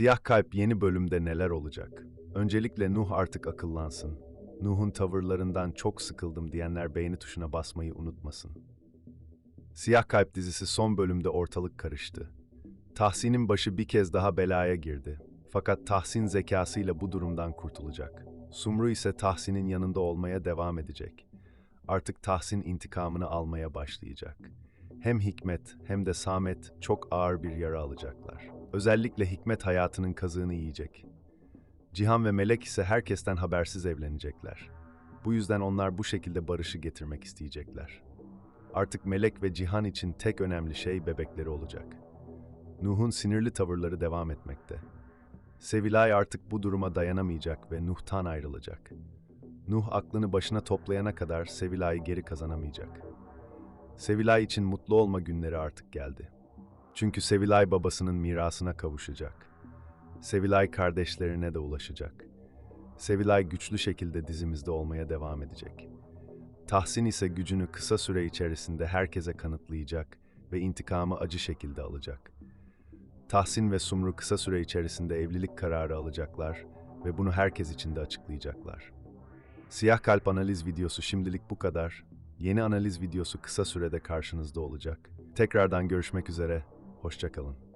Siyah Kalp yeni bölümde neler olacak? Öncelikle Nuh artık akıllansın. Nuh'un tavırlarından çok sıkıldım diyenler beğeni tuşuna basmayı unutmasın. Siyah Kalp dizisi son bölümde ortalık karıştı. Tahsin'in başı bir kez daha belaya girdi. Fakat Tahsin zekasıyla bu durumdan kurtulacak. Sumru ise Tahsin'in yanında olmaya devam edecek. Artık Tahsin intikamını almaya başlayacak. Hem Hikmet hem de Samet çok ağır bir yara alacaklar. Özellikle Hikmet hayatının kazığını yiyecek. Cihan ve Melek ise herkesten habersiz evlenecekler. Bu yüzden onlar bu şekilde barışı getirmek isteyecekler. Artık Melek ve Cihan için tek önemli şey bebekleri olacak. Nuh'un sinirli tavırları devam etmekte. Sevilay artık bu duruma dayanamayacak ve Nuh'tan ayrılacak. Nuh aklını başına toplayana kadar Sevilay'ı geri kazanamayacak. Sevilay için mutlu olma günleri artık geldi. Çünkü Sevilay babasının mirasına kavuşacak. Sevilay kardeşlerine de ulaşacak. Sevilay güçlü şekilde dizimizde olmaya devam edecek. Tahsin ise gücünü kısa süre içerisinde herkese kanıtlayacak ve intikamı acı şekilde alacak. Tahsin ve Sumru kısa süre içerisinde evlilik kararı alacaklar ve bunu herkes için de açıklayacaklar. Siyah Kalp analiz videosu şimdilik bu kadar. Yeni analiz videosu kısa sürede karşınızda olacak. Tekrardan görüşmek üzere, hoşçakalın.